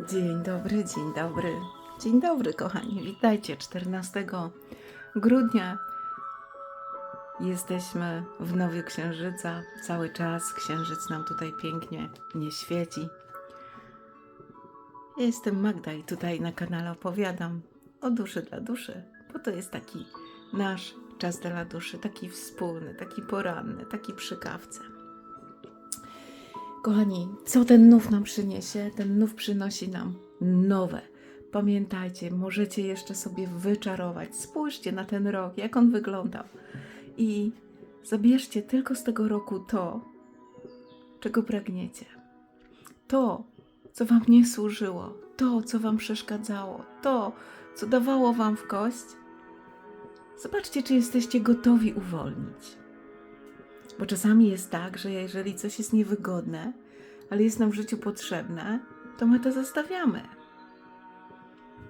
Dzień dobry, dzień dobry. Dzień dobry, kochani. Witajcie 14 grudnia. Jesteśmy w Nowiu Księżyca. Cały czas księżyc nam tutaj pięknie nie świeci. Ja jestem Magda i tutaj na kanale opowiadam o duszy dla duszy, bo to jest taki nasz czas dla duszy, taki wspólny, taki poranny, taki przy kawce. Kochani, co ten nów nam przyniesie? Ten nów przynosi nam nowe. Pamiętajcie, możecie jeszcze sobie wyczarować. Spójrzcie na ten rok, jak on wyglądał. I zabierzcie tylko z tego roku to, czego pragniecie. To, co Wam nie służyło, to, co Wam przeszkadzało, to, co dawało Wam w kość. Zobaczcie, czy jesteście gotowi uwolnić. Bo czasami jest tak, że jeżeli coś jest niewygodne, ale jest nam w życiu potrzebne, to my to zostawiamy.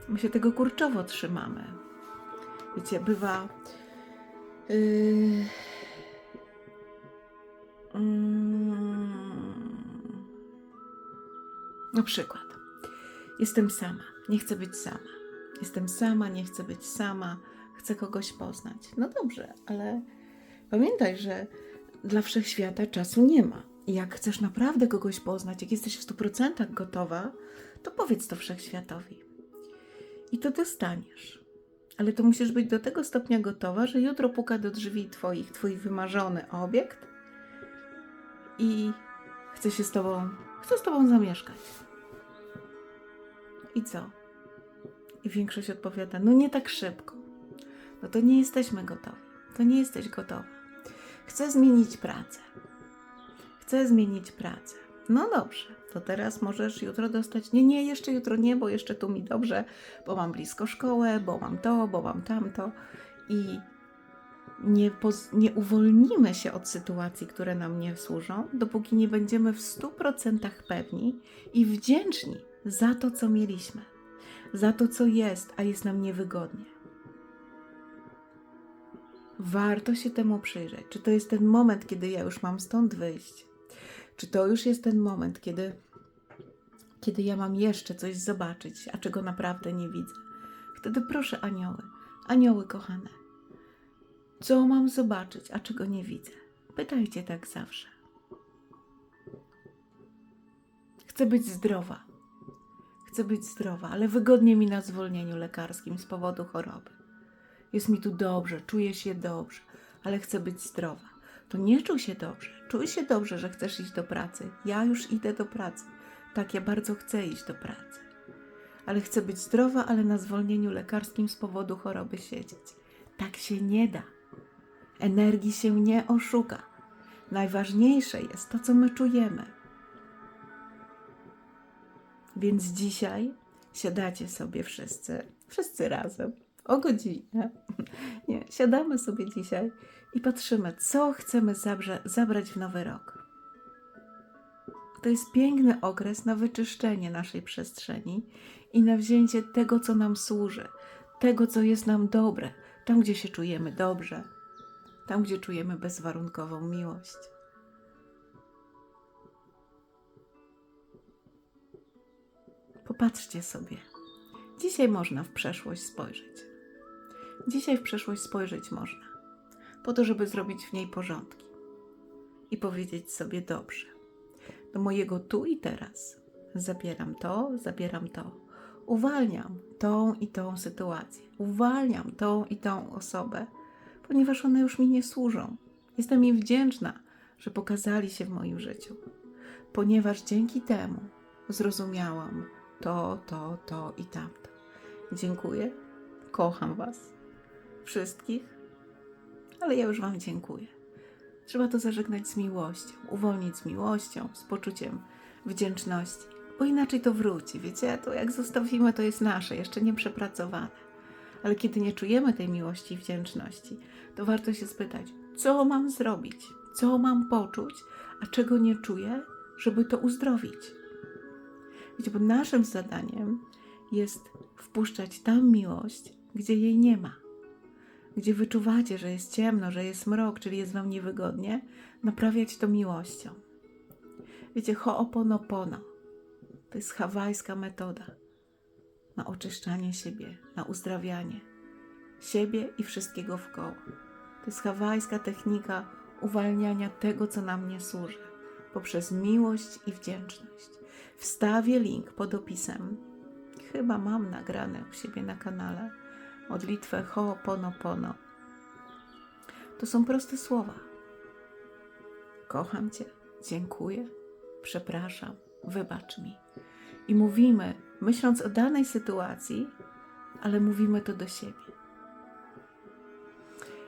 My się tego kurczowo trzymamy. Wiecie, bywa. Yy, mm, na przykład, jestem sama, nie chcę być sama. Jestem sama, nie chcę być sama, chcę kogoś poznać. No dobrze, ale pamiętaj, że dla wszechświata czasu nie ma. Jak chcesz naprawdę kogoś poznać, jak jesteś w 100% gotowa, to powiedz to wszechświatowi. I to dostaniesz. Ale to musisz być do tego stopnia gotowa, że jutro puka do drzwi twoich, twój wymarzony obiekt i chce się z tobą, chce z tobą zamieszkać. I co? I większość odpowiada, no nie tak szybko. No to nie jesteśmy gotowi. To nie jesteś gotowa. Chcę zmienić pracę. Chcę zmienić pracę. No dobrze, to teraz możesz jutro dostać. Nie, nie, jeszcze jutro nie, bo jeszcze tu mi dobrze, bo mam blisko szkołę, bo mam to, bo mam tamto. I nie, nie uwolnimy się od sytuacji, które nam nie służą, dopóki nie będziemy w 100% pewni i wdzięczni za to, co mieliśmy, za to, co jest, a jest nam niewygodnie warto się temu przyjrzeć. Czy to jest ten moment, kiedy ja już mam stąd wyjść? Czy to już jest ten moment, kiedy, kiedy ja mam jeszcze coś zobaczyć, a czego naprawdę nie widzę? Wtedy proszę, anioły, anioły kochane, co mam zobaczyć, a czego nie widzę? Pytajcie tak zawsze. Chcę być zdrowa. Chcę być zdrowa, ale wygodnie mi na zwolnieniu lekarskim z powodu choroby jest mi tu dobrze, czuję się dobrze, ale chcę być zdrowa. To nie czuj się dobrze. Czuj się dobrze, że chcesz iść do pracy. Ja już idę do pracy. Tak, ja bardzo chcę iść do pracy. Ale chcę być zdrowa, ale na zwolnieniu lekarskim z powodu choroby siedzieć. Tak się nie da. Energii się nie oszuka. Najważniejsze jest to, co my czujemy. Więc dzisiaj siadacie sobie wszyscy, wszyscy razem o godzinę. Nie, siadamy sobie dzisiaj i patrzymy, co chcemy zabrze- zabrać w nowy rok. To jest piękny okres na wyczyszczenie naszej przestrzeni i na wzięcie tego, co nam służy, tego, co jest nam dobre, tam, gdzie się czujemy dobrze, tam, gdzie czujemy bezwarunkową miłość. Popatrzcie sobie. Dzisiaj można w przeszłość spojrzeć. Dzisiaj w przeszłość spojrzeć można, po to, żeby zrobić w niej porządki i powiedzieć sobie dobrze. Do mojego tu i teraz zabieram to, zabieram to. Uwalniam tą i tą sytuację, uwalniam tą i tą osobę, ponieważ one już mi nie służą. Jestem im wdzięczna, że pokazali się w moim życiu, ponieważ dzięki temu zrozumiałam to, to, to i tamto. Dziękuję, kocham Was wszystkich, ale ja już Wam dziękuję. Trzeba to zażegnać z miłością, uwolnić z miłością, z poczuciem wdzięczności, bo inaczej to wróci. Wiecie, to jak zostawimy, to jest nasze, jeszcze nie przepracowane. Ale kiedy nie czujemy tej miłości i wdzięczności, to warto się spytać, co mam zrobić, co mam poczuć, a czego nie czuję, żeby to uzdrowić. Wiecie, bo naszym zadaniem jest wpuszczać tam miłość, gdzie jej nie ma gdzie wyczuwacie, że jest ciemno, że jest mrok, czyli jest wam niewygodnie, naprawiać to miłością. Wiecie, ho'oponopono. To jest hawajska metoda na oczyszczanie siebie, na uzdrawianie siebie i wszystkiego wkoło. To jest hawajska technika uwalniania tego, co nam nie służy, poprzez miłość i wdzięczność. Wstawię link pod opisem. Chyba mam nagrane u siebie na kanale modlitwę Ho'oponopono. To są proste słowa. Kocham Cię, dziękuję, przepraszam, wybacz mi. I mówimy, myśląc o danej sytuacji, ale mówimy to do siebie.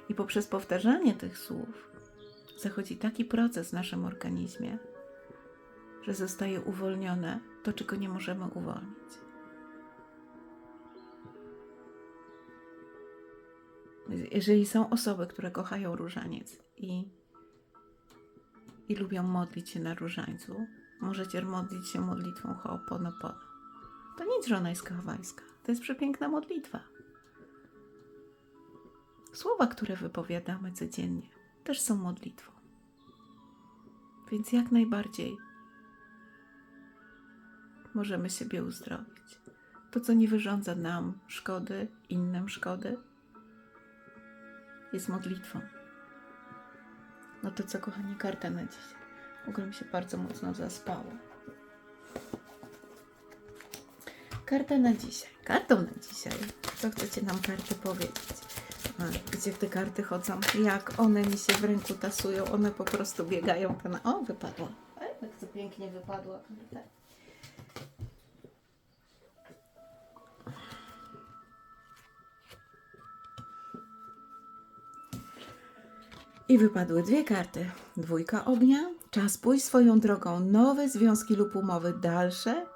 I poprzez powtarzanie tych słów zachodzi taki proces w naszym organizmie, że zostaje uwolnione to, czego nie możemy uwolnić. Jeżeli są osoby, które kochają różaniec i, i lubią modlić się na różańcu, możecie modlić się modlitwą Ho'oponopono. To nic, że ona jest. To jest przepiękna modlitwa. Słowa, które wypowiadamy codziennie, też są modlitwą. Więc jak najbardziej możemy siebie uzdrowić. To, co nie wyrządza nam szkody, innym szkody, jest modlitwą. No to co, kochani, karta na dzisiaj. W ogóle mi się bardzo mocno zaspało. Karta na dzisiaj. Kartą na dzisiaj. Co chcecie nam karty powiedzieć? Gdzie te karty chodzą? Jak one mi się w ręku tasują? One po prostu biegają. Ten... O, wypadła. Ej, Jak to pięknie wypadła karta. I wypadły dwie karty. Dwójka ognia, czas pójść swoją drogą, nowe związki lub umowy, dalsze,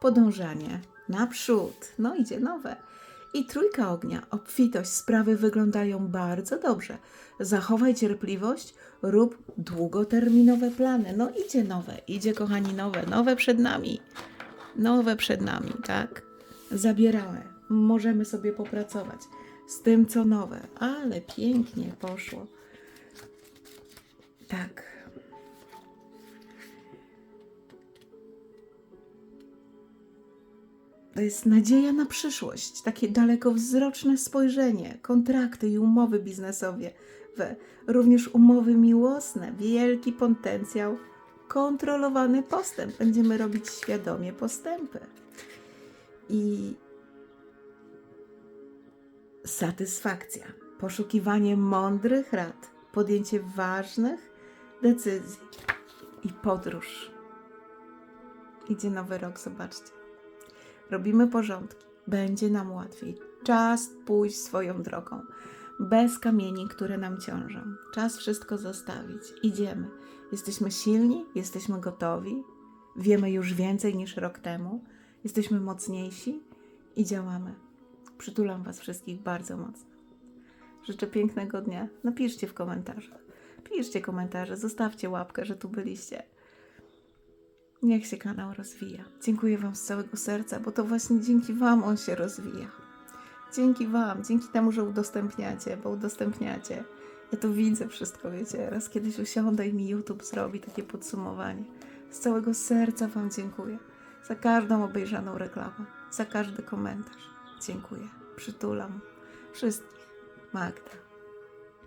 podążanie, naprzód, no idzie nowe. I trójka ognia, obfitość, sprawy wyglądają bardzo dobrze. Zachowaj cierpliwość, rób długoterminowe plany. No idzie nowe, idzie kochani nowe, nowe przed nami. Nowe przed nami, tak? Zabierałe. Możemy sobie popracować z tym, co nowe, ale pięknie poszło. Tak. To jest nadzieja na przyszłość, takie dalekowzroczne spojrzenie, kontrakty i umowy biznesowe, również umowy miłosne, wielki potencjał, kontrolowany postęp. Będziemy robić świadomie postępy. I satysfakcja, poszukiwanie mądrych rad, podjęcie ważnych decyzji i podróż. Idzie nowy rok, zobaczcie. Robimy porządki, będzie nam łatwiej. Czas pójść swoją drogą, bez kamieni, które nam ciążą. Czas wszystko zostawić. Idziemy. Jesteśmy silni, jesteśmy gotowi, wiemy już więcej niż rok temu, jesteśmy mocniejsi i działamy. Przytulam Was wszystkich bardzo mocno. Życzę pięknego dnia. Napiszcie w komentarzach. Piszcie komentarze, zostawcie łapkę, że tu byliście. Niech się kanał rozwija. Dziękuję Wam z całego serca, bo to właśnie dzięki Wam on się rozwija. Dzięki Wam, dzięki temu, że udostępniacie, bo udostępniacie. Ja to widzę wszystko, wiecie. Raz kiedyś usiądę i mi YouTube zrobi takie podsumowanie. Z całego serca Wam dziękuję. Za każdą obejrzaną reklamę, za każdy komentarz. Dziękuję. Przytulam wszystkich. Magda.